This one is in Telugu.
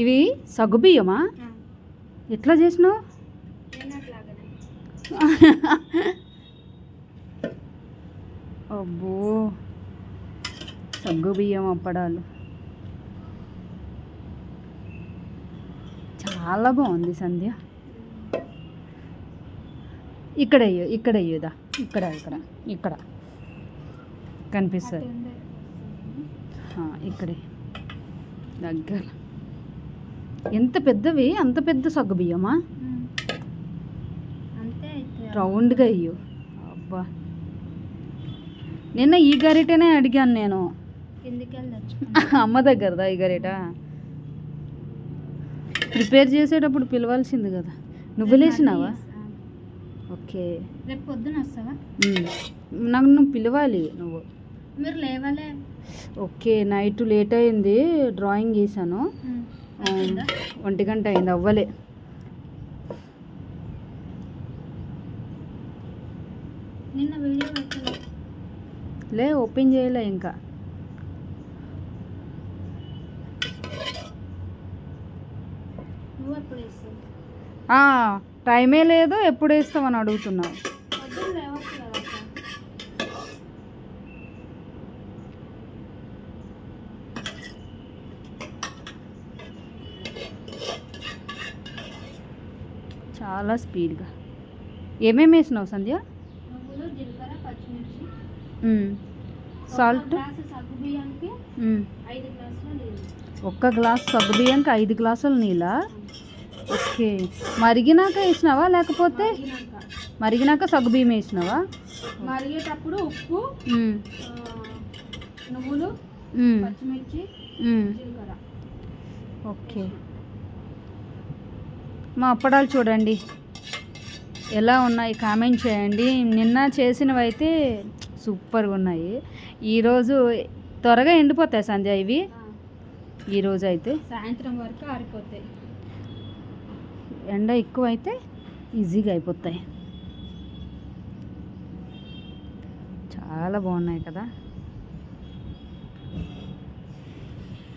ఇవి సగ్గుబియ్యమా ఎట్లా చేసినావు? అబ్బో సగ్గుబియ్యం అప్పడాలు. చాలా బాగుంది సంధ్య. ఇక్కడ అయ్యో ఇక్కడ అయ్యోదా ఇక్కడ ఇక్కడ ఇక్కడ. కనిపిస్తుంది. ఇక్కడే. దగ్గర. ఎంత పెద్దవి? అంత పెద్ద సగ్గుబియ్యమా అంతే అయితే. రౌండ్గా అయ్యో అబ్బా. నిన్న ఈ గరిటెనే అడిగాను నేను. అమ్మ దగ్గరదా ఈ గరిట? ప్రిపేర్ చేసేటప్పుడు పిలవాల్సింది కదా. నువ్వు లేచినావా? ఓకే. రేపు పొద్దున వస్తావా. నాకు నువ్వు పిలవాలి నువ్వు. మీరు లేవాలే. ఓకే నైట్ లేట్ అయింది డ్రాయింగ్ గీసాను? ఒంటి గంట అయింది అవ్వలే. నిన్న వీడియో పెట్టలే. లే ఓపెన్ చేయలే ఇంకా. టైమే లేదు ఎప్పుడు వేస్తామని అడుగుతున్నావు పొద్దున లేవచ్చు కదా అక్క. చాలా స్పీడ్గా. ఏమేమి వేసినావు సంధ్య? సాల్ట్? గ్లాసు సగ్గు బియ్యానికి ఐదు గ్లాసులు నీళ్ళు. ఒక్క ఓకే. మరిగినాక వేసినావా లేకపోతే మరిగినాక మరిగినాక సగ్గుబియ్యం వేసినావా? మరిగేటప్పుడు ఉప్పు నువ్వులు పచ్చిమిర్చి ఓకే. మా అప్పడాలు చూడండి. ఎలా ఉన్నాయి కామెంట్ చేయండి. నిన్న చేసినవి అయితే సూపర్గా ఉన్నాయి ఈరోజు త్వరగా ఎండిపోతాయి సంధ్య ఇవి. ఈరోజు అయితే సాయంత్రం వరకు ఆరిపోతాయి. ఎండ ఎక్కువ అయితే ఈజీగా అయిపోతాయి. చాలా బాగున్నాయి కదా.